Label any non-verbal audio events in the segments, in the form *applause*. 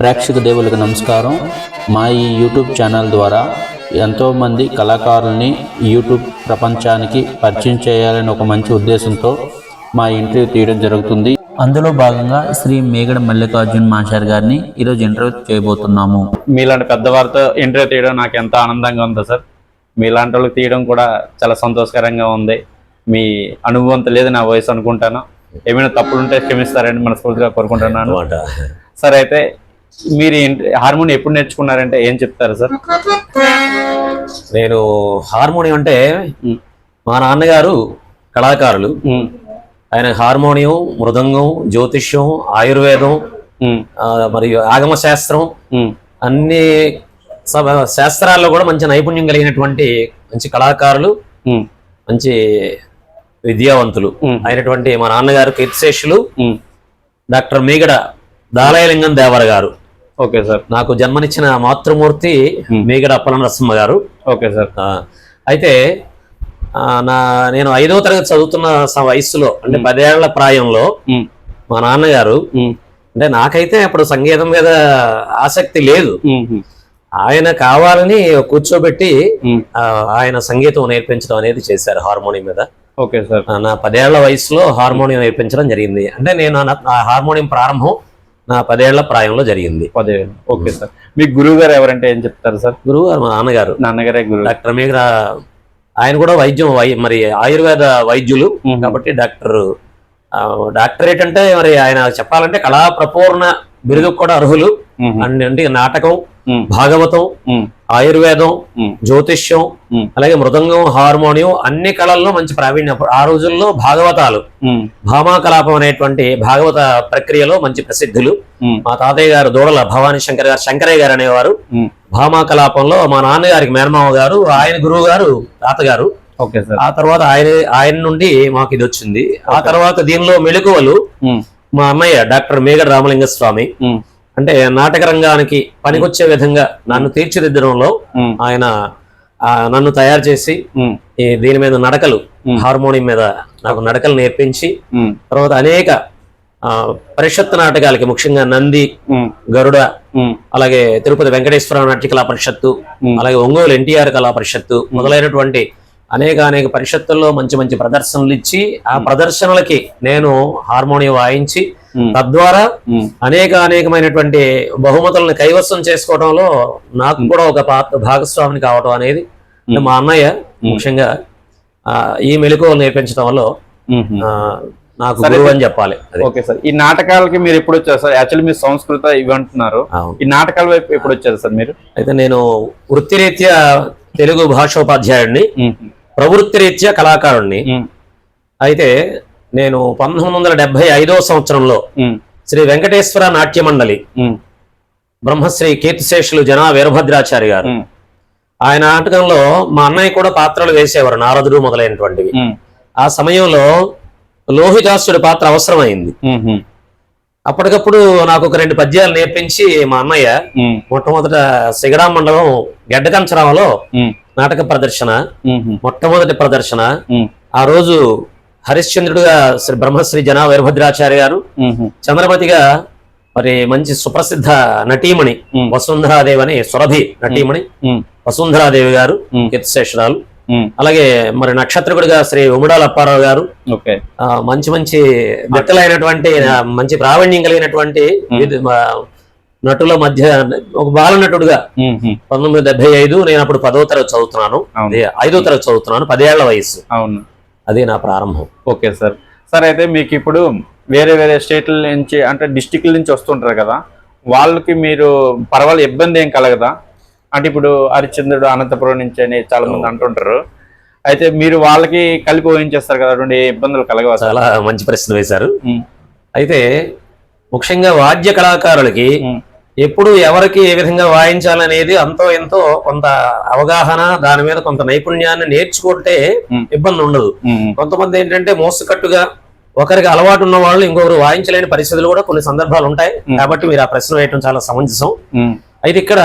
ప్రేక్షక దేవులకు నమస్కారం. మా ఈ యూట్యూబ్ ఛానల్ ద్వారా ఎంతోమంది కళాకారుల్ని యూట్యూబ్ ప్రపంచానికి పరిచయం చేయాలని ఒక మంచి ఉద్దేశంతో మా ఇంటర్వ్యూ తీయడం జరుగుతుంది. అందులో భాగంగా శ్రీ మేగడ మల్లికార్జున్ మాస్టర్ గారిని ఈరోజు ఇంటర్వ్యూ చేయబోతున్నాము. మీలాంటి పెద్దవారితో ఇంటర్వ్యూ తీయడం నాకు ఎంత ఆనందంగా ఉందో సార్. మీలాంటి వాళ్ళకి తీయడం కూడా చాలా సంతోషకరంగా ఉంది. మీ అనుభవం లేదు నా వయసు అనుకుంటాను. ఏమైనా తప్పులు ఉంటే క్షమిస్తారని మనస్ఫూర్తిగా కోరుకుంటున్నాను. సార్ అయితే మీరు హార్మోని ఎప్పుడు నేర్చుకున్నారంటే ఏం చెప్తారు సార్? నేను హార్మోనియం అంటే మా నాన్నగారు కళాకారులు. ఆయన హార్మోనియం మృదంగం జ్యోతిష్యం ఆయుర్వేదం మరియు ఆగమ శాస్త్రం అన్ని శాస్త్రాల్లో కూడా మంచి నైపుణ్యం కలిగినటువంటి మంచి కళాకారులు మంచి విద్యావంతులు. అయినటువంటి మా నాన్నగారు కీర్తిశేషులు. డాక్టర్ మీగడ దాలయలింగం దేవర గారు. Okay sir. నాకు జన్మనిచ్చిన మాతృమూర్తి. మీగడ అప్పల నరసింహ గారు. Okay sir. ఆ, అయితే ఆ, నా నేను ఐదో తరగతి చదువుతున్న వయస్సులో అంటే పదేళ్ళ ప్రాయంలో మా నాన్నగారు అంటే నాకైతే అప్పుడు సంగీతం మీద ఆసక్తి లేదు. ఆయన కావాలని కూర్చోబెట్టి. ఆ, ఆయన సంగీతం నేర్పించడం అనేది చేశారు హార్మోనియం మీద. Okay sir. ఆ, నా పదేళ్ళ వయసులో హార్మోనియం నేర్పించడం జరిగింది. అంటే నేను నా హార్మోనియం ప్రారంభం నా పదేళ్ళ ప్రాయంలో జరిగింది. పదివేలు ఓకే సార్. మీ గురువు గారు ఎవరంటే ఏం చెప్తారు సార్? గురువు గారు మా నాన్నగారు. నాన్నగారే గురువు. డాక్టర్ మీద ఆయన కూడా వైద్యం మరి ఆయుర్వేద వైద్యులు. కాబట్టి డాక్టర్. డాక్టరేట్ అంటే మరి ఆయన చెప్పాలంటే కళా ప్రపూర్ణ బిరుదుకు కూడా అర్హులు. అండ్ అంటే నాటకం భాగవతం ఆయుర్వేదం జ్యోతిష్యం అలాగే మృదంగం హార్మోనియం అన్ని కళల్లో మంచి ప్రావీణ్యం. ఆ రోజుల్లో భాగవతాలు ఉమ్, భామాకలాపం అనేటువంటి భాగవత ప్రక్రియలో మంచి ప్రసిద్ధులు. మా తాతయ్య గారు దూడల భవానీ శంకర్ గారు శంకరయ్య గారు అనేవారు. ఉమ్. భామాకలాపంలో మా నాన్నగారికి మేనమామ గారు ఆయన గురువు గారు తాతగారు. Okay sir. ఆ తర్వాత ఆయన ఆయన నుండి మాకు ఇది వచ్చింది. ఆ తర్వాత దీనిలో మెలకువలు ఉమ్, మా అన్నయ్య డాక్టర్ మేగడ రామలింగ స్వామి అంటే నాటక రంగానికి పనికొచ్చే విధంగా నన్ను తీర్చిదిద్దడంలో ఆయన నన్ను తయారు చేసి దీని మీద నడకలు. హార్మోనియం మీద నాకు నడకలు నేర్పించి తర్వాత అనేక పరిషత్ నాటకాలకి ముఖ్యంగా నంది గరుడ అలాగే తిరుపతి వెంకటేశ్వర నాట్య కళా పరిషత్తు. అలాగే ఒంగోలు ఎన్టీఆర్ కళా పరిషత్తు మొదలైనటువంటి అనేక అనేక పరిషత్తుల్లో మంచి మంచి ప్రదర్శనలు ఇచ్చి ఆ ప్రదర్శనలకి నేను హార్మోనియం వాయించి తద్వారా అనేక అనేకమైనటువంటి బహుమతులను కైవసం చేసుకోవడంలో నాకు కూడా ఒక పాత్ర భాగస్వామిని కావడం అనేది మా అన్నయ్య ముఖ్యంగా ఈ మెలకువలు నేర్పించడం వల్ల నాకు. గురువు అని చెప్పాలి. Okay sir. ఈ నాటకాలకి మీరు ఎప్పుడు వచ్చారు సార్? యాక్చువల్లీ మీరు సంస్కృత ఇవి అంటున్నారు. ఈ నాటకాల వైపు ఎప్పుడు వచ్చారు సార్ మీరు? అయితే నేను వృత్తిరీత్యా తెలుగు భాషోపాధ్యాయుడిని. ఉమ్, ప్రవృత్తిరీత్యా కళాకారుణ్ణి. అయితే నేను పంతొమ్మిది వందల డెబ్బై ఐదో సంవత్సరంలో శ్రీ వెంకటేశ్వర నాట్య మండలి బ్రహ్మశ్రీ కీర్తిశేషులు జనా వీరభద్రాచారి గారు. ఆయన నాటకంలో మా అన్నయ్య కూడా పాత్రలు వేసేవారు నారదుడు మొదలైనటువంటివి. ఆ సమయంలో లోహితాసుడి పాత్ర అవసరమైంది. అప్పటికప్పుడు నాకు ఒక రెండు పద్యాలు నేర్పించి మా అన్నయ్య మొట్టమొదట సిగడా మండలం గెడ్డకంచరామలో నాటక ప్రదర్శన మొట్టమొదటి ప్రదర్శన. ఆ రోజు హరిశ్చంద్రుడుగా శ్రీ బ్రహ్మశ్రీ జనా వీరభద్రాచార్య గారు చంద్రమతిగా మరి మంచి సుప్రసిద్ధ నటీమణి. వసుంధరాదేవి అని సురభి నటీమణి వసుంధరాదేవి గారు. కీర్తిశేషరాలు. అలాగే మరి నక్షత్రకుడిగా శ్రీ ఉమడాల అప్పారావు గారు. మంచి మంచి ఆ, మంచి ప్రావీణ్యం కలిగినటువంటి ఆ, నటుల మధ్య ఒక బాల నటుడుగా ఉమ్, పంతొమ్మిది డెబ్బై ఐదు నేను అప్పుడు పదో తరగతి చదువుతున్నాను. ఐదో తరగతి చదువుతున్నాను పదేళ్ళ వయసు అవును. అది నా ప్రారంభం. Okay sir. సార్ అయితే మీకు ఇప్పుడు వేరే వేరే స్టేట్ల నుంచి అంటే డిస్టిక్ల నుంచి వస్తుంటారు కదా వాళ్ళకి మీరు పర్వాలేదు ఇబ్బంది ఏం కలగదా? అంటే ఇప్పుడు హరిశ్చంద్రుడు అనంతపురం నుంచి అని చాలా మంది అంటుంటారు. అయితే మీరు వాళ్ళకి కలిపి ఊహించేస్తారు కదా అటువంటి ఇబ్బందులు కలగవా చాలా మంచి ప్రశ్న వేశారు. అయితే ముఖ్యంగా వాద్య కళాకారులకి ఎప్పుడు ఎవరికి ఏ విధంగా వాయించాలనేది అంతో ఎంతో కొంత అవగాహన దాని మీద కొంత నైపుణ్యాన్ని నేర్చుకుంటే. ఇబ్బంది ఉండదు. కొంతమంది ఏంటంటే మోసకట్టుగా ఒకరికి అలవాటు ఉన్న వాళ్ళు ఇంకొకరు వాయించలేని పరిస్థితులు కూడా కొన్ని సందర్భాలు ఉంటాయి. కాబట్టి మీరు ఆ ప్రశ్న వేయటం చాలా సమంజసం. అయితే ఇక్కడ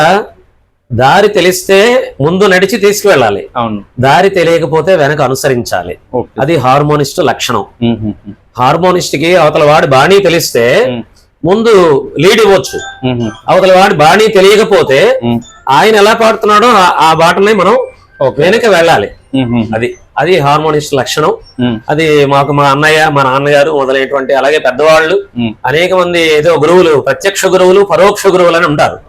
దారి తెలిస్తే ముందు నడిచి తీసుకువెళ్ళాలి అవును దారి తెలియకపోతే వెనక అనుసరించాలి అది హార్మోనిస్ట్ లక్షణం హార్మోనిస్ట్కి అవతల వాడి బాణీ తెలిస్తే. ముందు లీడ్ ఇవ్వచ్చు. అవతల వాడి బాణీ తెలియకపోతే. ఆయన ఎలా పాడుతున్నాడో ఆ- బాటనే మనం వెనక వెళ్ళాలి. అది అది హార్మోనిస్ట్ లక్షణం. అది మాకు మా అన్నయ్య మా నాన్నగారు మొదలైనటువంటి అలాగే పెద్దవాళ్ళు. అనేక మంది ఏదో గురువులు ప్రత్యక్ష గురువులు పరోక్ష గురువులు అని ఉంటారు.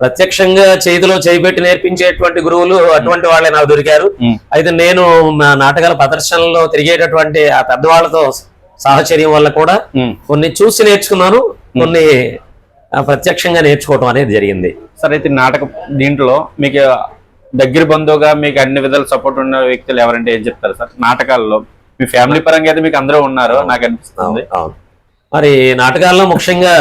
ప్రత్యక్షంగా చేతిలో చేపెట్టి నేర్పించేటువంటి గురువులు అటువంటి వాళ్ళే నాకు దొరికారు. అయితే నేను మా నాటకాల ప్రదర్శనలో తిరిగేటటువంటి ఆ పెద్దవాళ్ళతో సాహచర్యం వల్ల కూడా. కొన్ని చూసి నేర్చుకున్నాను కొన్ని ప్రత్యక్షంగా నేర్చుకోవటం అనేది జరిగింది సరే అయితే నాటక దీంట్లో మీకు దగ్గర బంధువుగా మీకు అన్ని విధాల సపోర్ట్ ఉన్న వ్యక్తులు ఎవరంటే ఏం చెప్తారు సార్ నాటకాల్లో మీ ఫ్యామిలీ పరంగా అయితే మీకు అందరూ ఉన్నారు నాకు అనిపిస్తుంది అవును మరి నాటకాల్లో ముఖ్యంగా.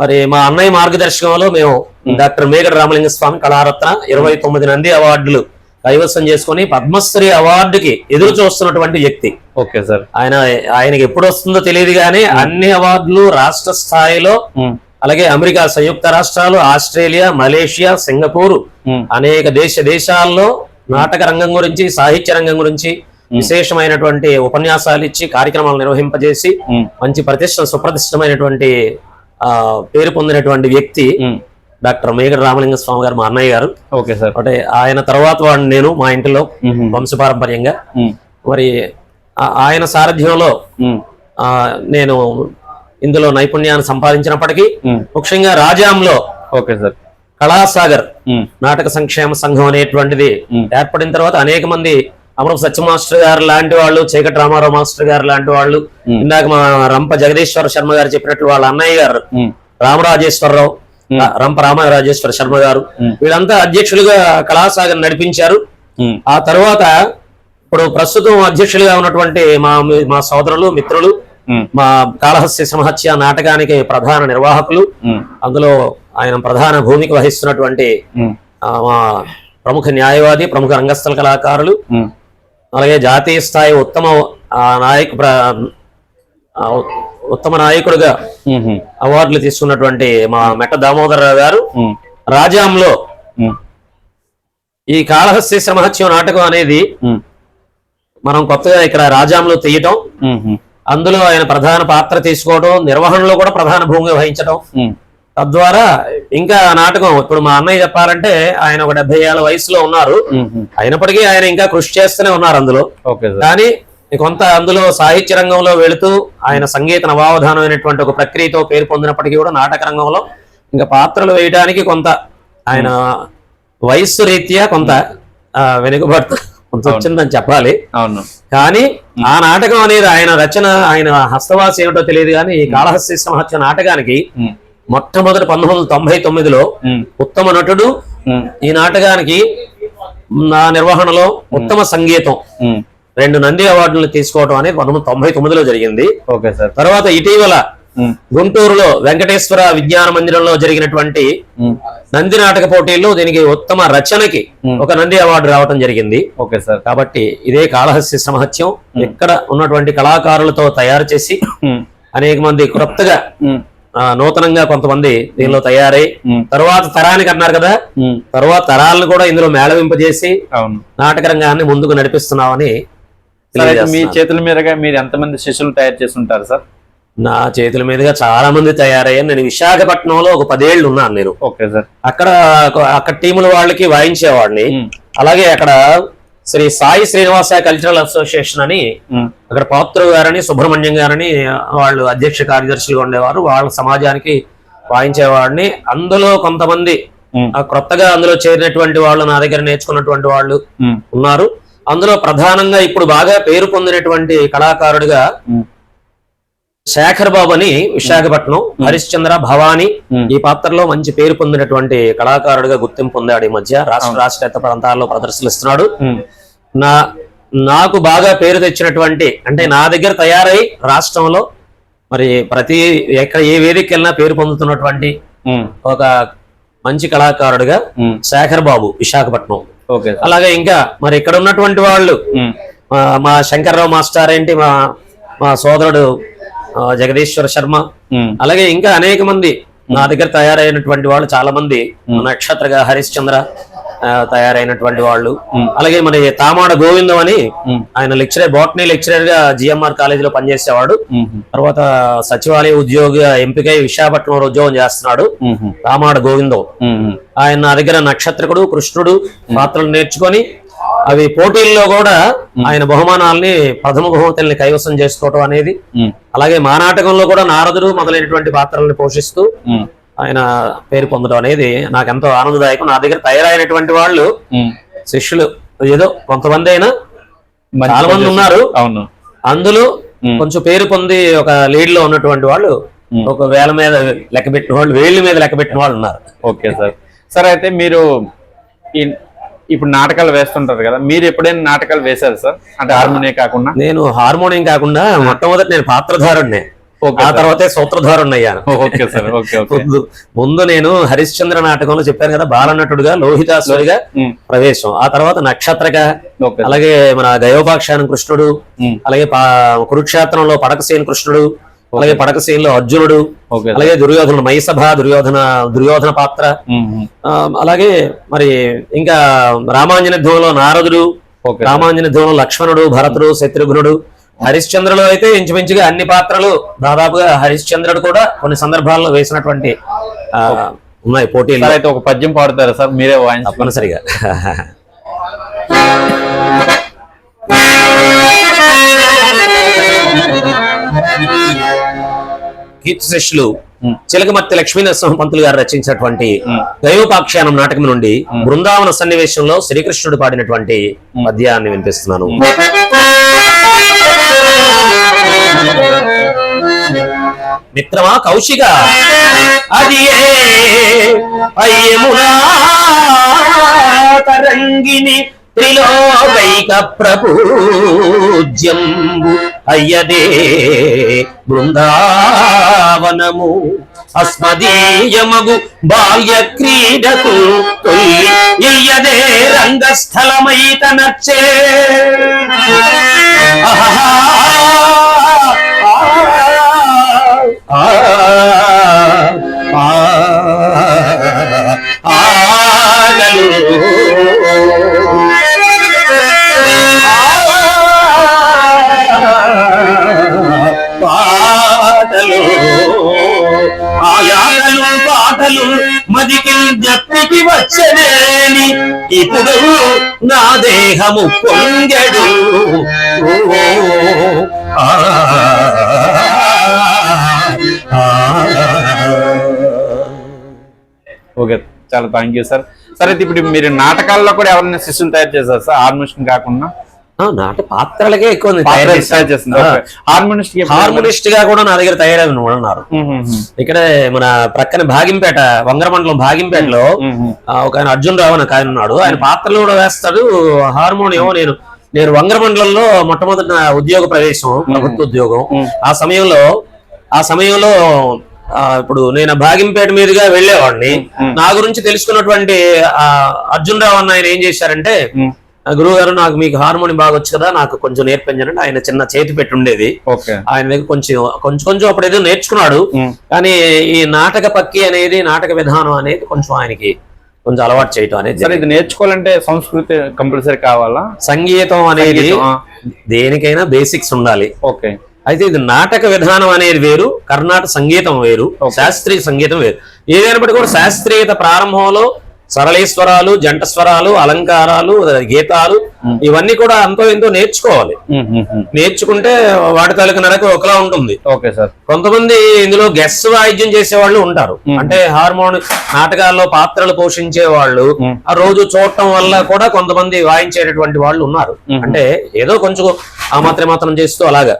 మరి మా అన్నయ్య మార్గదర్శకంలో మేము డాక్టర్ మేగడ రామలింగ స్వామి కళారత్న ఇరవై తొమ్మిది నంది అవార్డులు కైవసం చేసుకొని పద్మశ్రీ అవార్డుకి ఎదురు చూస్తున్నటువంటి వ్యక్తి ఓకే సార్ ఆయన ఆయనకి ఎప్పుడు వస్తుందో తెలియదు కానీ అన్ని అవార్డులు రాష్ట్ర స్థాయిలో. అలాగే అమెరికా సంయుక్త రాష్ట్రాలు ఆస్ట్రేలియా మలేషియా సింగపూర్. అనేక దేశ దేశాల్లో నాటక రంగం గురించి సాహిత్య రంగం గురించి విశేషమైనటువంటి ఉపన్యాసాలు ఇచ్చి కార్యక్రమాలు నిర్వహింపజేసి. మంచి ప్రతిష్ట సుప్రతిష్టమైనటువంటి పేరు పొందినటువంటి వ్యక్తి. డాక్టర్ మేగడ రామలింగ స్వామి గారు మా అన్నయ్య గారు ఓకే సార్ అంటే ఆయన తర్వాత వాడిని నేను మా ఇంటిలో. వంశపారంపర్యంగా. మరి ఆయన సారథ్యంలో నేను ఇందులో నైపుణ్యాన్ని సంపాదించినప్పటికీ. ముఖ్యంగా రాజాంలో ఓకే సార్ కళాసాగర్. నాటక సంక్షేమ సంఘం అనేటువంటిది. ఏర్పడిన తర్వాత అనేక మంది అమరపు సత్య మాస్టర్ గారు లాంటి వాళ్ళు చీకటి రామారావు మాస్టర్ గారు లాంటి వాళ్ళు ఇందాక మా రంప జగదీశ్వర శర్మ గారు చెప్పినట్లు వాళ్ళ అన్నయ్య గారు. రామరాజేశ్వరరావు రంప రామరాజేశ్వర శర్మ గారు. వీళ్ళంతా అధ్యక్షులుగా కళాసాగర్ నడిపించారు. ఆ తర్వాత ఇప్పుడు ప్రస్తుతం అధ్యక్షులుగా ఉన్నటువంటి మా మా సోదరులు మిత్రులు. మా కాళహస్య సింహత్య నాటకానికి ప్రధాన నిర్వాహకులు. అందులో ఆయన ప్రధాన భూమిక వహిస్తున్నటువంటి మా ప్రముఖ న్యాయవాది ప్రముఖ రంగస్థల కళాకారులు. అలాగే జాతీయ స్థాయి ఉత్తమ ఆ, నాయక ఉత్తమ నాయకుడిగా. అవార్డులు తీసుకున్నటువంటి మా మెట్ట దామోదర్ రావు గారు. రాజాంలో. ఈ కాళహస్య సింహత్యం నాటకం అనేది. మనం కొత్తగా ఇక్కడ రాజాంలో తీయటం. అందులో ఆయన ప్రధాన పాత్ర తీసుకోవడం నిర్వహణలో కూడా ప్రధాన భూమిక వహించడం. తద్వారా ఇంకా నాటకం ఇప్పుడు మా అన్నయ్య చెప్పాలంటే ఆయన ఒక డెబ్బై ఏళ్ళ వయసులో ఉన్నారు. అయినప్పటికీ ఆయన ఇంకా కృషి చేస్తూనే ఉన్నారు అందులో. కానీ కొంత అందులో సాహిత్య రంగంలో వెళుతూ ఆయన సంగీత నవావధానమైనటువంటి ఒక ప్రక్రియతో పేరు పొందినప్పటికీ కూడా నాటక రంగంలో ఇంకా పాత్రలు వేయడానికి కొంత ఆయన వయస్సు రీత్యా కొంత వెనుకబడుతూ కొంత వచ్చిందని చెప్పాలి. అవును. కానీ ఆ నాటకం అనేది ఆయన రచన ఆయన హస్తవాసి ఏమిటో తెలియదు కానీ ఈ కాళహస్య సింహత్య నాటకానికి. మొట్టమొదటి పంతొమ్మిది వందల తొంభై తొమ్మిదిలో మ్మ్. ఉత్తమ నటుడు. ఈ నాటకానికి నా నిర్వహణలో ఉత్తమ సంగీతం. రెండు నంది అవార్డులు తీసుకోవడం అనేది పంతొమ్మిది తొంభై తొమ్మిదిలో జరిగింది ఓకే సార్ తర్వాత ఇటీవల. గుంటూరులో వెంకటేశ్వర విజ్ఞాన మందిరంలో జరిగినటువంటి. నంది నాటక పోటీల్లో దీనికి ఉత్తమ రచనకి ఒక నంది అవార్డు రావడం జరిగింది ఓకే సార్ కాబట్టి ఇదే కాళహస్య సమహత్యం ఇక్కడ ఉన్నటువంటి కళాకారులతో తయారు చేసి. అనేక మంది క్రొత్తగా నూతనంగా కొంతమంది దీనిలో తయారై. తర్వాత తరానికి అన్నారు కదా. తర్వాత తరాలను కూడా ఇందులో మేళవింపజేసి అవును నాటక రంగాన్ని ముందుకు నడిపిస్తున్నామని మీ. చేతుల మీదుగా మీరు ఎంతమంది శిష్యులు తయారు చేసి ఉంటారు సార్ నా చేతుల మీదుగా చాలా మంది తయారయ్యారు నేను విశాఖపట్నంలో ఒక పదేళ్ళు ఉన్నాను నేను ఓకే సార్ అక్కడ అక్కడ టీముల వాళ్ళకి వాయించేవాడిని. అలాగే అక్కడ శ్రీ సాయి శ్రీనివాస కల్చరల్ అసోసియేషన్ అని. అక్కడ పాత్ర గారని సుబ్రహ్మణ్యం గారని వాళ్ళు అధ్యక్ష కార్యదర్శులుగా ఉండేవారు వాళ్ళ సమాజానికి వాయించేవాడిని అందులో కొంతమంది క్రొత్తగా అందులో చేరినటువంటి వాళ్ళు నా దగ్గర నేర్చుకున్నటువంటి వాళ్ళు. ఉన్నారు అందులో ప్రధానంగా ఇప్పుడు బాగా పేరు పొందినటువంటి కళాకారుడిగా. శేఖర్ బాబు అని విశాఖపట్నం హరిశ్చంద్ర భవాని. ఈ పాత్రలో మంచి పేరు పొందినటువంటి కళాకారుడిగా గుర్తింపు పొందాడు ఈ మధ్య రాష్ట్ర రాష్ట్రేతర ప్రాంతాల్లో ప్రదర్శనిస్తున్నాడు మ్మ్. నా నాకు బాగా పేరు తెచ్చినటువంటి అంటే నా దగ్గర తయారై రాష్ట్రంలో మరి ప్రతి ఎక్కడ ఏ వేదికకి వెళ్ళినా పేరు పొందుతున్నటువంటి. ఒక మంచి కళాకారుడిగా. శేఖర్ బాబు విశాఖపట్నం అలాగే ఇంకా మరి ఇక్కడ ఉన్నటువంటి వాళ్ళు. మా- శంకర్రావు మాస్టర్ ఏంటి మా మా సోదరుడు జగదీశ్వర శర్మ. అలాగే ఇంకా అనేక మంది నా దగ్గర తయారైనటువంటి వాళ్ళు చాలా మంది నక్షత్రగా హరిశ్చంద్ర తయారైనటువంటి వాళ్ళు. అలాగే మరి తామాడ గోవిందం అని ఆయన లెక్చరర్ బాటనీ లెక్చరర్గా జిఎంఆర్ కాలేజీలో పనిచేసేవాడు. తర్వాత సచివాలయ ఉద్యోగ ఎంపికై విశాఖపట్నంలో ఉద్యోగం చేస్తున్నాడు. తామాడ గోవిందం. ఆయన నా దగ్గర నక్షత్రకుడు కృష్ణుడు పాత్రలు నేర్చుకొని అవి పోటీల్లో కూడా ఆయన బహుమానాల్ని ప్రథమ బహుమతుల్ని కైవసం చేసుకోవటం అనేది అలాగే మా నాటకంలో కూడా నారదుడు మొదలైనటువంటి పాత్రల్ని పోషిస్తూ ఆయన పేరు పొందడం అనేది నాకు ఎంతో ఆనందదాయకం. నా దగ్గర తయారైనటువంటి వాళ్ళు శిష్యులు. ఏదో కొంతమంది అయినా చాలా మంది ఉన్నారు. అవును. అందులో కొంచెం పేరు పొంది ఒక లీడ్లో ఉన్నటువంటి వాళ్ళు ఒక వేల మీద లెక్క పెట్టిన వాళ్ళు వేళ్ళ మీద లెక్క పెట్టిన వాళ్ళు ఉన్నారు. Okay sir. సార్ అయితే మీరు ఇప్పుడు నాటకాలు వేస్తుంటారు కదా మీరు ఎప్పుడైనా నాటకాలు వేశారు సార్? అంటే హార్మోనియం కాకుండా? నేను హార్మోనియం కాకుండా మొట్టమొదటి నేను పాత్రధారుణ్ణి ఓకే ఆ తర్వాతే సూత్రధారుణ్ణి అయ్యాను ముందు ముందు నేను హరిశ్చంద్ర నాటకంలో చెప్పాను కదా బాలనటుడుగా లోహితాసుడిగా ప్రవేశం. ఆ తర్వాత నక్షత్రక అలాగే మన గయోపాక్షానం కృష్ణుడు అలాగే కురుక్షేత్రంలో పడకసేన కృష్ణుడు అలాగే పడకసేనలో అర్జునుడు అలాగే దుర్యోధన మైసభ దుర్యోధన దుర్యోధన పాత్ర. అలాగే మరి ఇంకా రామాంజన ధ్వంలో నారదుడు ఓకే రామాంజన ధ్వంలో లక్ష్మణుడు భరతుడు శత్రుఘ్నుడు హరిశ్చంద్రులో అయితే ఇంచుమించుగా అన్ని పాత్రలు దాదాపుగా హరిశ్చంద్రుడు కూడా కొన్ని సందర్భాల్లో వేసినటువంటి ఉన్నాయి పోటీలు. అయితే ఒక పద్యం పాడుతారా సార్? మీరే వాయించి తప్పనిసరిగా. కీర్తి శిష్యులు చిలకమర్తి లక్ష్మీనరసింహ పంతులు గారు రచించినటువంటి దైవపాఖ్యానం నాటకం నుండి బృందావన సన్నివేశంలో శ్రీకృష్ణుడు పాడినటువంటి పద్యాన్ని వినిపిస్తున్నాను. మిత్రమా కౌశిక? అది ఏ? అయ్యమునా తరంగిణి త్రిలోకైక ప్రపూజ్యంబు అయ్యదే బృందావనము అస్మదీయమగు బాల్య క్రీడకు ఇయ్యదే రంగస్థలమైత నచ్చే ఇప్పుడు నా దేహము పొంగెడు ఓకే చాలా థ్యాంక్ యూ సార్. సార్ అయితే ఇప్పుడు మీరు నాటకాల్లో కూడా ఎవరైనా శిష్యులు తయారు చేశారు సార్? ఆర్మిషన్ కాకుండా? నాట పాత్రలకే ఎక్కువ హార్మోనిస్ట్గా కూడా నా దగ్గర తయారైన ఉన్నారు. ఇక్కడే మన ప్రక్కన భాగింపేట వంగరమండలం భాగింపేటలో ఆ, ఒక ఆయన అర్జున్ రావు అని ఒక ఆయన ఉన్నాడు. ఆయన పాత్రలు కూడా వేస్తాడు హార్మోనియం నేను నేను వంగరమండలంలో మొట్టమొదటి నా ఉద్యోగ ప్రవేశం ప్రభుత్వ ఉద్యోగం. ఆ సమయంలో ఆ సమయంలో ఇప్పుడు నేను భాగింపేట మీదుగా వెళ్ళేవాడిని. నా గురించి తెలుసుకున్నటువంటి అర్జున్ రావు అన్న ఆయన ఏం చేశారంటే గురువు గారు నాకు మీకు హార్మోనియం బాగా వచ్చు కదా నాకు కొంచెం నేర్పించండి ఆయన చిన్న చేతి పెట్టి ఉండేది. ఓకే. ఆయన దగ్గర కొంచెం కొంచెం కొంచెం అప్పుడు ఏదో నేర్చుకున్నాడు. కానీ ఈ నాటక పక్కి అనేది నాటక విధానం అనేది కొంచెం ఆయనకి కొంచెం అలవాటు చేయటం అనేది సార్ ఇది నేర్చుకోవాలంటే సంస్కృతి కంపల్సరీ కావాలా? సంగీతం అనేది. దేనికైనా బేసిక్స్ ఉండాలి. ఓకే. అయితే ఇది నాటక విధానం అనేది వేరు కర్ణాటక సంగీతం వేరు శాస్త్రీయ సంగీతం వేరు. ఏదైనప్పటికీ కూడా శాస్త్రీయత ప్రారంభంలో సరళేశ్వరాలు జంట స్వరాలు అలంకారాలు గీతాలు ఇవన్నీ కూడా అంతో ఎంతో నేర్చుకోవాలి. నేర్చుకుంటే వాటి తాలూకు నడక ఒకలా ఉంటుంది. Okay sir. కొంతమంది ఇందులో గెస్ వాయిద్యం చేసే వాళ్ళు ఉంటారు అంటే హార్మోన్ నాటకాల్లో పాత్రలు పోషించే వాళ్ళు ఆ రోజు చూడటం వల్ల కూడా కొంతమంది వాయించేటటువంటి వాళ్ళు ఉన్నారు. అంటే ఏదో కొంచెం ఆ మాత్రం మాత్రం చేస్తూ అలాగా.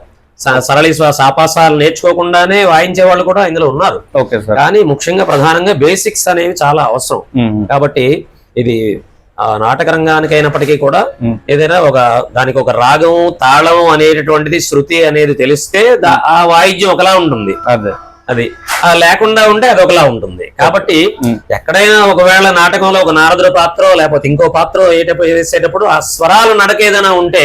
సరళి సాపాసాలు నేర్చుకోకుండానే వాయించే వాళ్ళు కూడా ఇందులో ఉన్నారు. Okay sir. కానీ ముఖ్యంగా ప్రధానంగా బేసిక్స్ అనేవి చాలా అవసరం. కాబట్టి ఇది ఆ నాటక రంగానికి అయినప్పటికీ కూడా ఏదైనా ఒక దానికి ఒక రాగం తాళం అనేటటువంటిది శృతి అనేది తెలిస్తే ఆ వాయిద్యం ఒకలా ఉంటుంది. అదే. లేకుండా ఉంటే అది ఒకలా ఉంటుంది. కాబట్టి ఎక్కడైనా ఒకవేళ నాటకంలో ఒక నారదుల పాత్ర లేకపోతే ఇంకో పాత్ర వేసేటప్పుడు వేసేటప్పుడు ఆ స్వరాలు నడక ఏదైనా ఉంటే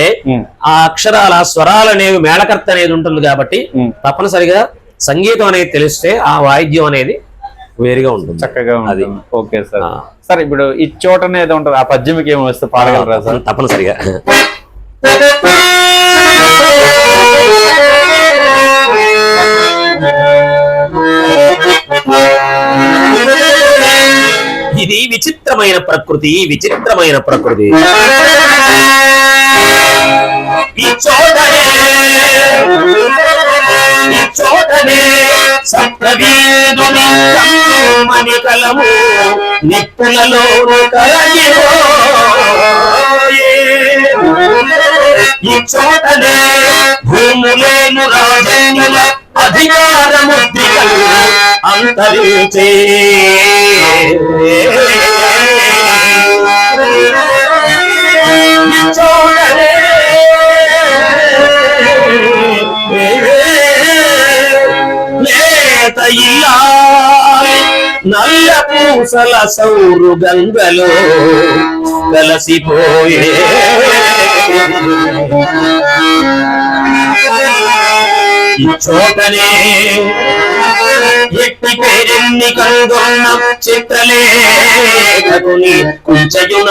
ఆ అక్షరాలు ఆ స్వరాలు అనేవి మేళకర్త అనేది ఉంటుంది కాబట్టి. తప్పనిసరిగా సంగీతం అనేది తెలిస్తే ఆ వాయిద్యం అనేది వేరుగా ఉంటుంది. చక్కగా అది. ఉంటుంది. Okay sir. సార్ ఇప్పుడు ఈ చోట అనేది ఉంటుంది. ఆ పద్యమికి ఏమి వస్తే పాడగలరా సార్? తప్పనిసరిగా. *laughs* ఇది విచిత్రమైన ప్రకృతి విచిత్రమైన ప్రకృతి. చోటనే సప్తవేదుని కలము నిప్పులలో ఈ చోటనే భూములేను రాజేనుల అధికారముద్రికలు అంతరించే ఈ లేత నల్ల పూసల సౌరు గంగలో కలసిపోయే చోటనే ఎట్టి పేరెన్ని కనుగొన్న చిత్రలేఖకుని కుంచయున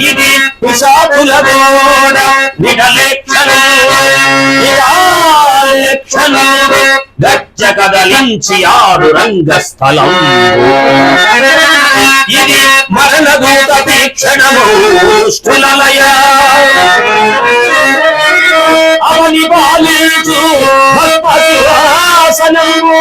ఇది పిశాచుల గోడ నిడలెక్షణం నిరాలక్షణం గచ్చ కదలించి ఆడు రంగస్థలం. ఇది మరణదూత తీక్షణము స్థులలయ అవని బాలించు భక్తవాసనము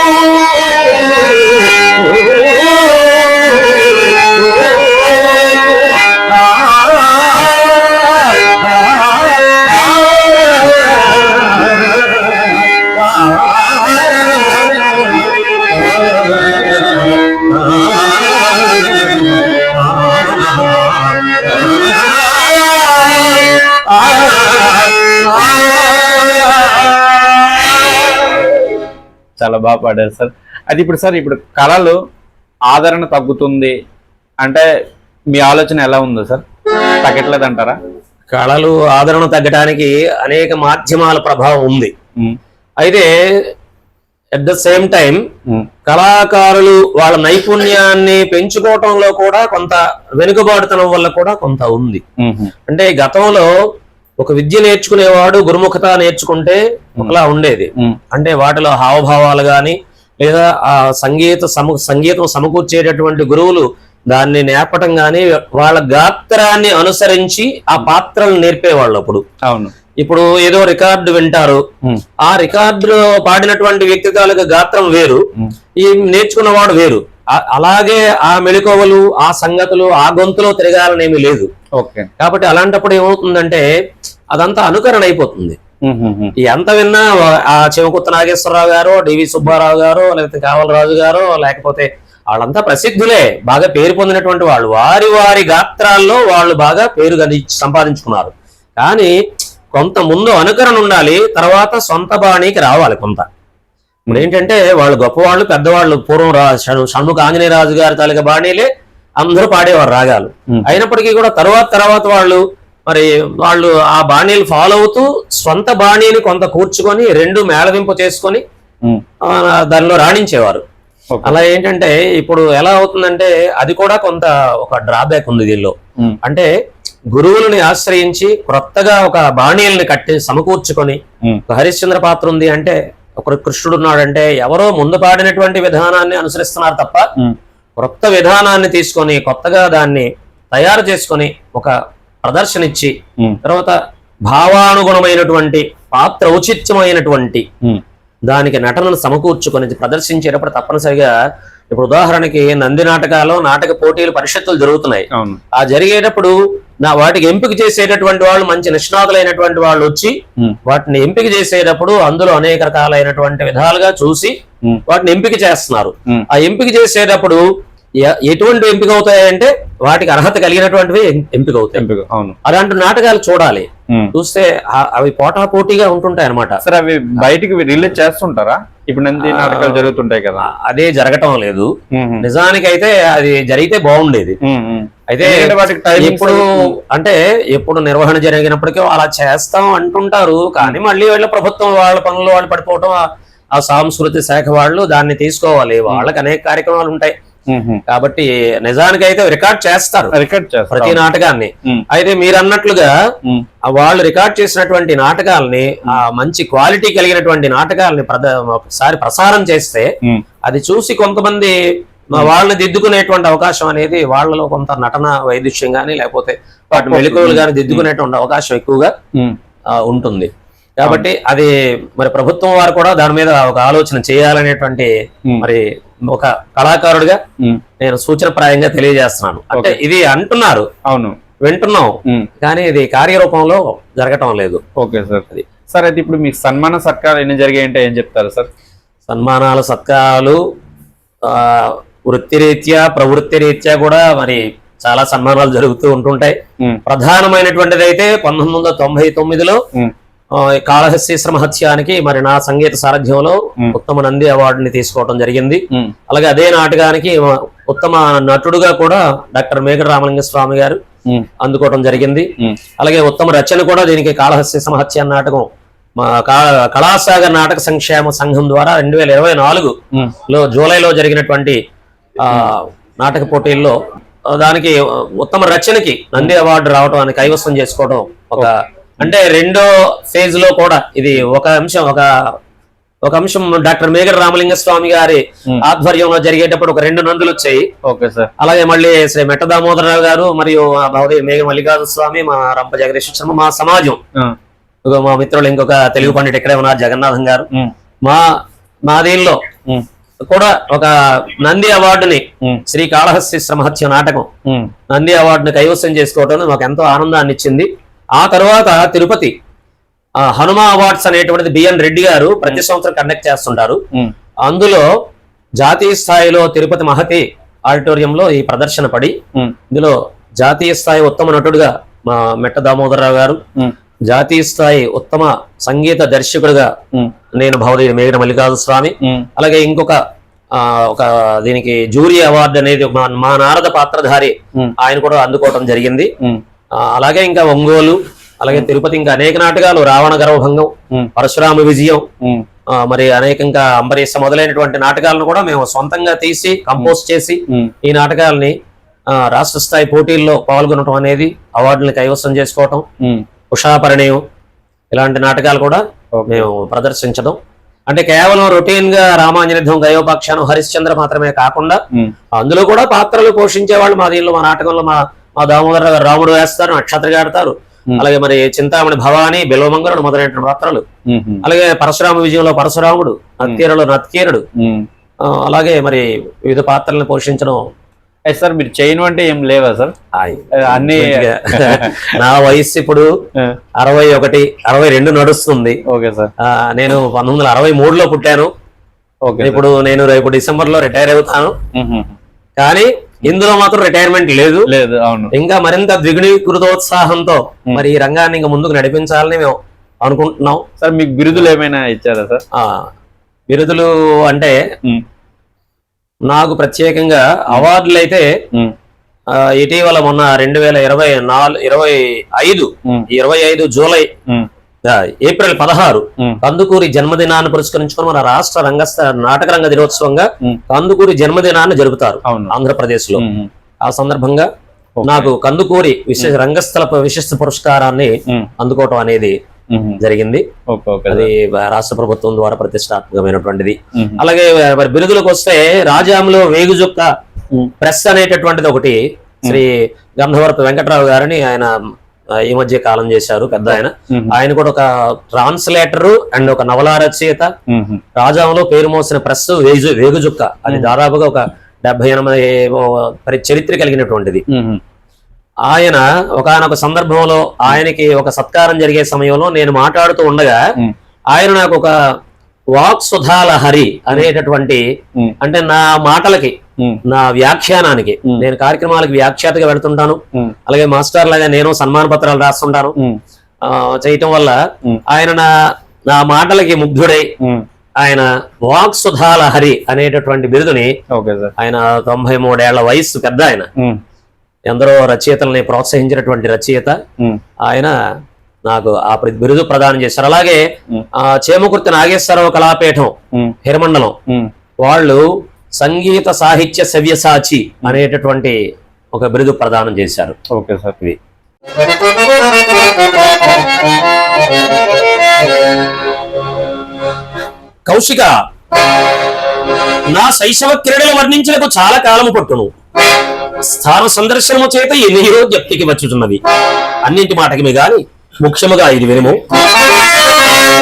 చాలా బాగా పాడారు సార్. అది ఇప్పుడు సార్ ఇప్పుడు కళలు ఆదరణ తగ్గుతుంది అంటే మీ ఆలోచన ఎలా ఉందో సార్? తగ్గట్లేదు అంటారా కళలు ఆదరణ తగ్గడానికి అనేక మాధ్యమాల ప్రభావం ఉంది. అయితే అట్ ద సేమ్ టైం కళాకారులు వాళ్ళ నైపుణ్యాన్ని పెంచుకోవటంలో కూడా కొంత వెనుకబాటుతనం వల్ల కూడా కొంత ఉంది. అంటే గతంలో ఒక విద్య నేర్చుకునేవాడు గురుముఖత నేర్చుకుంటే ఒకలా ఉండేది. అంటే వాటిలో హావభావాలు గాని లేదా ఆ సంగీత సమ సంగీతం సమకూర్చేటటువంటి గురువులు దాన్ని నేర్పటం గాని వాళ్ళ గాత్రాన్ని అనుసరించి ఆ పాత్రలు నేర్పేవాళ్ళు అప్పుడు. అవును. ఇప్పుడు ఏదో రికార్డు వింటారు. ఆ రికార్డులో పాడినటువంటి వ్యక్తి తాలూకా గాత్రం వేరు. ఈ నేర్చుకున్నవాడు వేరు. అలాగే ఆ మెళుకువలు ఆ సంగతులు ఆ గొంతులో తిరగాలనేమి లేదు. ఓకే. కాబట్టి అలాంటప్పుడు ఏమవుతుందంటే అదంతా అనుకరణ అయిపోతుంది. ఎంత విన్నా ఆ చెమకుత్త నాగేశ్వరరావు గారు డివి సుబ్బారావు గారు లేకపోతే కావలరాజు గారు లేకపోతే వాళ్ళంతా ప్రసిద్ధులే బాగా పేరు పొందినటువంటి వాళ్ళు. వారి వారి గాత్రాల్లో వాళ్ళు బాగా పేరు సంపాదించుకున్నారు. కానీ కొంత ముందు అనుకరణ ఉండాలి తర్వాత సొంత బాణీకి రావాలి కొంత. ఇప్పుడు ఏంటంటే వాళ్ళు గొప్పవాళ్ళు పెద్దవాళ్ళు పూర్వం రా షణ్- షణ్ముఖ ఆంజనేయ రాజు గారి తాలూకా బాణీలే అందరూ పాడేవారు రాగాలు. అయినప్పటికీ కూడా తర్వాత తర్వాత వాళ్ళు మరి వాళ్ళు ఆ బాణీలు ఫాలో అవుతూ సొంత బాణీని కొంత కూర్చుకొని రెండు మేళవింపు చేసుకొని దానిలో రాణించేవారు. అలా ఏంటంటే ఇప్పుడు ఎలా అవుతుందంటే అది కూడా కొంత ఒక డ్రాబ్యాక్ ఉంది దీనిలో. అంటే గురువులని ఆశ్రయించి క్రొత్తగా ఒక బాణీల్ని కట్టి సమకూర్చుకొని హరిశ్చంద్ర పాత్ర ఉంది అంటే ఒక కృష్ణుడు ఉన్నాడంటే ఎవరో ముందు పాడినటువంటి విధానాన్ని అనుసరిస్తున్నారు తప్ప క్రొత్త విధానాన్ని తీసుకొని కొత్తగా దాన్ని తయారు చేసుకొని ఒక ప్రదర్శన ఇచ్చి తర్వాత భావానుగుణమైనటువంటి పాత్ర ఔచిత్యమైనటువంటి దానికి నటనను సమకూర్చుకొని ప్రదర్శించేటప్పుడు తప్పనిసరిగా ఇప్పుడు ఉదాహరణకి నంది నాటకాలు నాటక పోటీలు పరిషత్తులు జరుగుతున్నాయి ఆ జరిగేటప్పుడు నా వాటికి ఎంపిక చేసేటటువంటి వాళ్ళు మంచి నిష్ణాతులైనటువంటి వాళ్ళు వచ్చి. వాటిని ఎంపిక చేసేటప్పుడు అందులో అనేక రకాలైనటువంటి విధాలుగా చూసి. వాటిని ఎంపిక చేస్తున్నారు. ఆ ఎంపిక చేసేటప్పుడు ఎటువంటి ఎంపిక అవుతాయంటే వాటికి అర్హత కలిగినటువంటివి ఎంపిక అవుతాయి ఎంపిక అవును అలాంటి నాటకాలు చూడాలి. చూస్తే అవి పోటా పోటీగా ఉంటుంటాయి అనమాట సరే అవి బయటికి రిలీజ్ చేస్తుంటారా ఇప్పుడు నంది నాటకాలు జరుగుతుంటాయి కదా. అదే జరగటం లేదు. ఉమ్. నిజానికైతే అది జరిగితే బాగుండేది. అయితే అవి- అంటే ఎప్పుడు నిర్వహణ జరిగినప్పటికీ అలా చేస్తాం అంటుంటారు. కానీ మళ్ళీ వీళ్ళ ప్రభుత్వం వాళ్ళ పనులు వాళ్ళు పడిపోవటం ఆ- ఆ సాంస్కృతిక శాఖ వాళ్ళు దాన్ని తీసుకోవాలి. వాళ్ళకి అనేక కార్యక్రమాలు ఉంటాయి. కాబట్టి నిజానికైతే రికార్డ్ చేస్తారు రికార్డ్ ప్రతి నాటకాన్ని. అయితే మీరు అన్నట్లుగా వాళ్ళు రికార్డ్ చేసినటువంటి నాటకాలని ఆ మంచి క్వాలిటీ కలిగినటువంటి నాటకాలని ఒకసారి ప్రసారం చేస్తే. అది చూసి కొంతమంది వాళ్ళని దిద్దుకునేటువంటి అవకాశం అనేది వాళ్ళలో కొంత నటన వైదుష్యం కానీ లేకపోతే వాటి మెళుకువలు కానీ దిద్దుకునేటువంటి అవకాశం ఎక్కువగా ఉంటుంది. కాబట్టి అది మరి ప్రభుత్వం వారు కూడా దాని మీద ఒక ఆలోచన చేయాలనేటువంటి. మరి ఒక కళాకారుడిగా. నేను సూచనప్రాయంగా తెలియజేస్తున్నాను. అంటే ఇది అంటున్నారు. అవును. వింటున్నాం. కానీ ఇది కార్యరూపంలో జరగటం లేదు. Okay sir. అది. సార్ అయితే ఇప్పుడు మీకు సన్మాన సత్కారాలు ఎన్ని జరిగాయంటే ఏం చెప్తారు సార్? సన్మానాలు సత్కారాలు ఆ, వృత్తిరీత్యా ప్రవృత్తి రీత్యా కూడా మరి చాలా సన్మానాలు జరుగుతూ ఉంటుంటాయి. ప్రధానమైనటువంటిది అయితే పంతొమ్మిది వందల తొంభై తొమ్మిదిలో కాళహస్తీశ్వర మహత్యానికి మరి నా సంగీత సారథ్యంలో. ఉత్తమ నంది అవార్డుని తీసుకోవడం జరిగింది. అలాగే అదే నాటకానికి ఉత్తమ నటుడుగా కూడా డాక్టర్ మేకట రామలింగ స్వామి గారు. అందుకోవడం జరిగింది. అలాగే ఉత్తమ రచన కూడా దీనికి కాళహస్తీశ్వర మహత్య నాటకం కళాసాగర్ నాటక సంక్షేమ సంఘం ద్వారా రెండు వేల ఇరవై నాలుగు ఉమ్. లో జూలైలో జరిగినటువంటి ఆ నాటక పోటీల్లో దానికి ఉత్తమ రచనకి నంది అవార్డు రావడం అని కైవసం చేసుకోవడం ఒక అంటే రెండో ఫేజ్లో కూడా ఇది ఒక అంశం ఒక ఒక అంశం డాక్టర్ మేఘర రామలింగ స్వామి గారి. ఆధ్వర్యంలో జరిగేటప్పుడు ఒక రెండు నందులు వచ్చాయి ఓకే సార్ అలాగే మళ్ళీ శ్రీ మెట్ట దామోదరరావు గారు మరియు మా మేఘ మల్లికార్జున స్వామి మా రంప జగదీశ్వర శర్మ మా సమాజం మా మిత్రులు ఇంకొక తెలుగు పండిట్ ఇక్కడే ఉన్నారు జగన్నాథం గారు. మా మా దీనిలో. కూడా ఒక నంది అవార్డుని. శ్రీ కాళహస్తి మహత్య నాటకం. నంది అవార్డుని కైవసం చేసుకోవడం మాకు ఎంతో ఆనందాన్ని ఇచ్చింది ఆ తర్వాత తిరుపతి హనుమ అవార్డ్స్ అనేటువంటిది బిఎన్ రెడ్డి గారు ప్రతి సంవత్సరం కండక్ట్ చేస్తుంటారు. అందులో జాతీయ స్థాయిలో తిరుపతి మహతి ఆడిటోరియంలో ఈ ప్రదర్శన పడి. ఇందులో జాతీయ స్థాయి ఉత్తమ నటుడుగా మా మెట్ట దామోదరరావు గారు. జాతీయ స్థాయి ఉత్తమ సంగీత దర్శకుడిగా. నేను భవదేవి మేఘన మల్లికార్జున స్వామి. అలాగే ఇంకొక ఆ, ఒక దీనికి జూరీ అవార్డు అనేది మా నారద పాత్రధారి. ఆయన కూడా అందుకోవడం జరిగింది అలాగే ఇంకా ఒంగోలు అలాగే తిరుపతి ఇంకా అనేక నాటకాలు రావణ గర్వభంగం. పరశురామ విజయం మరి అనేక ఇంకా అంబరీష మొదలైనటువంటి నాటకాలను కూడా మేము సొంతంగా తీసి కంపోజ్ చేసి. ఈ నాటకాలని రాష్ట్ర స్థాయి పోటీల్లో పాల్గొనడం అనేది అవార్డుని కైవసం చేసుకోవటం ఉమ్. ఉషా పరిణయం ఇలాంటి నాటకాలు కూడా. మేము ప్రదర్శించడం అంటే కేవలం రొటీన్గా రామాంజనిధం గయోపాఖ్యానం హరిశ్చంద్ర మాత్రమే కాకుండా. అందులో కూడా పాత్రలు పోషించే వాళ్ళు మా దీనిలో మా నాటకంలో మా మా దామోదర గారు రాముడు వేస్తారు నక్షత్రగా ఆడతారు. అలాగే మరి చింతామణి భవాని బిల్వమంగళుడు మొదలైన పాత్రలు. అలాగే పరశురామ విజయంలో పరశురాముడు నత్కీరలో నత్కీరుడు. అలాగే మరి వివిధ పాత్రలను పోషించడం. సార్ మీరు చేయను అంటే ఏం లేవా సార్. అన్ని *laughs* నా వయసు ఇప్పుడు అరవై ఒకటి అరవై రెండు నడుస్తుంది. Okay sir. నేను పంతొమ్మిది వందల అరవై మూడులో పుట్టాను. ఇప్పుడు నేను రేపు డిసెంబర్లో రిటైర్ అవుతాను. కానీ ఇందులో మాత్రం రిటైర్మెంట్ లేదు. లేదు అవును. ఇంకా మరింత ద్విగుణీకృతోత్సాహంతో మరి ఈ రంగాన్ని ఇంకా ముందుకు నడిపించాలని మేము అనుకుంటున్నాం. సార్ మీకు బిరుదులు ఏమైనా ఇచ్చారా సార్? ఆ బిరుదులు అంటే. నాకు ప్రత్యేకంగా అవార్డులు అయితే ఇటీవల మొన్న రెండు వేల ఇరవై నాలుగు ఇరవై ఐదు. ఇరవై ఐదు జూలై ఏప్రిల్ పదహారు. కందుకూరి జన్మదినాన్ని పురస్కరించుకొని మన రాష్ట్ర రంగస్థ నాటక రంగ దినోత్సవంగా. కందుకూరి జన్మదినాన్ని జరుపుతారు ఆంధ్రప్రదేశ్లో. ఆ సందర్భంగా. నాకు కందుకూరి విశేష రంగస్థల విశిష్ట పురస్కారాన్ని. అందుకోవటం అనేది. జరిగింది అది రాష్ట్ర ప్రభుత్వం ద్వారా ప్రతిష్టాత్మకమైనటువంటిది. అలాగే మరి బిరుదులకు వస్తే రాజాంలో వేగుజొక్క. ప్రెస్ అనేటటువంటిది ఒకటి శ్రీ గంధవరపు వెంకటరావు గారిని ఆయన ఈ మధ్య కాలం చేశారు పెద్ద ఆయన. ఆయన కూడా ఒక ట్రాన్స్లేటర్ అండ్ ఒక నవలా రచయిత. రాజాంలో పేరు మోసిన ప్రెస్ వేగు వేగుజుక్క అది దాదాపుగా ఒక డెబ్బై పరి చరిత్ర కలిగినటువంటిది. ఆయన ఒకానొక సందర్భంలో ఆయనకి ఒక సత్కారం జరిగే సమయంలో నేను మాట్లాడుతూ ఉండగా. ఆయన నాకు ఒక వాక్ సుధాలహరి అనేటటువంటి ఉమ్. అంటే నా మాటలకి. నా వ్యాఖ్యానానికి. నేను కార్యక్రమాలకు వ్యాఖ్యాతగా వెళ్తుంటాను ఉమ్. అలాగే మాస్టర్ లాగా నేను సన్మాన పత్రాలు రాస్తుంటాను చేయటం వల్ల. ఆయన నా నా మాటలకి ముగ్ధుడై. ఆయన వాక్ సుధాలహరి అనేటటువంటి బిరుదుని ఆయన తొంభై మూడేళ్ళ వయస్సు పెద్ద ఆయన. ఎందరో రచయితల్ని ప్రోత్సహించినటువంటి రచయిత. ఆయన నాకు ఆ బిరుదు ప్రదానం చేశారు అలాగే చేమకుర్తి నాగేశ్వరరావు కళాపీఠం హిరమండలం. వాళ్ళు సంగీత సాహిత్య సవ్యసాచి అనేటటువంటి ఒక బిరుదు ప్రదానం చేశారు. Okay sir. ఇవి. కౌశిక నా శైశవ క్రీడలు వర్ణించలకు చాలా కాలము పట్టును. స్థాన సందర్శనము చేత ఎన్నో జప్తికి వచ్చుతున్నది అన్నింటి మాటకి గాని ముఖ్యముగా ఇది వినుము.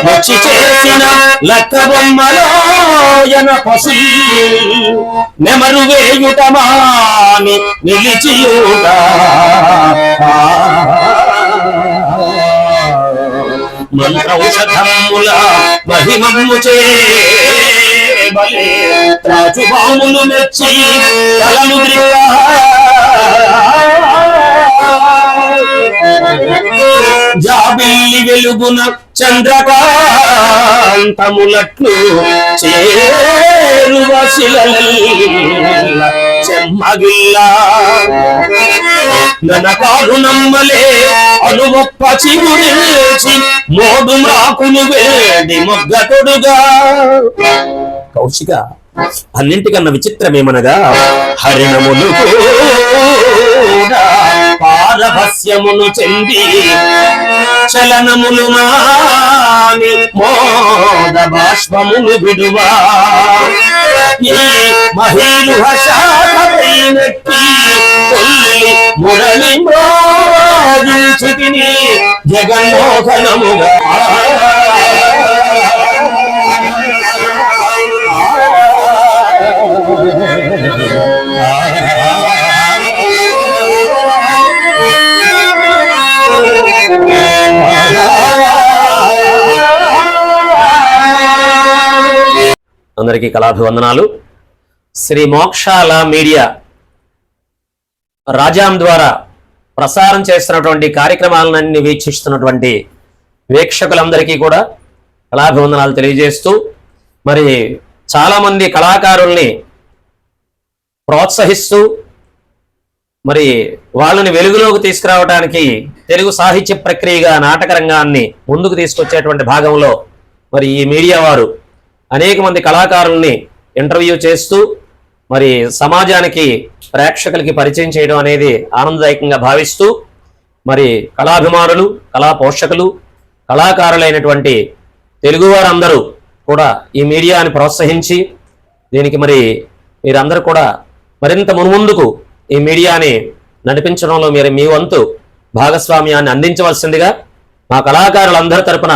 వచ్చి చేసిన లక్క బొమ్మలోయన పసి నెమరు వేయుటమాని నిలిచియుట మంత్రౌషధముల మహిమము చే బలే రాజుబాములు మెచ్చి కలను జాబిల్లి వెలుగున చంద్రకాంతములట్లు చేరువ చెమ్మగిల్లా. ననకారు నమ్మలే అనుమొప్ప చిగురించి మోడు మ్రాకులు వేడి మొగ్గతొడుగా కౌశిక అన్నింటికన్నా విచిత్రమేమనగా హరిణములు కూడా పారభస్యమును చెంది చలనములు మాని మోద బాష్పములు విడువా. ఈ మహీలు హశాఖమైనట్టి తొల్లి మురళి మ్రోగించితిని జగన్మోహనముగా. అందరికీ కళాభివందనాలు. శ్రీ మోక్షాల మీడియా రాజాం ద్వారా ప్రసారం చేస్తున్నటువంటి కార్యక్రమాలన్నీ వీక్షిస్తున్నటువంటి వీక్షకులందరికీ కూడా కళాభివందనాలు తెలియజేస్తూ మరి చాలామంది కళాకారుల్ని ప్రోత్సహిస్తూ మరి వాళ్ళని వెలుగులోకి తీసుకురావడానికి తెలుగు సాహిత్య ప్రక్రియగా నాటక రంగాన్ని ముందుకు తీసుకొచ్చేటువంటి భాగంలో మరి ఈ మీడియా వారు అనేక మంది కళాకారుల్ని ఇంటర్వ్యూ చేస్తూ మరి సమాజానికి ప్రేక్షకులకి పరిచయం చేయడం అనేది ఆనందదాయకంగా భావిస్తూ మరి కళాభిమానులు కళా పోషకులు కళాకారులైనటువంటి తెలుగువారందరూ కూడా ఈ మీడియాని ప్రోత్సహించి దీనికి మరి మీరందరూ కూడా మరింత మునుముందుకు ఈ మీడియాని నడిపించడంలో మీరు మీ వంతు భాగస్వామ్యాన్ని అందించవలసిందిగా మా కళాకారులందరి తరపున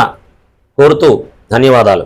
కోరుతూ ధన్యవాదాలు.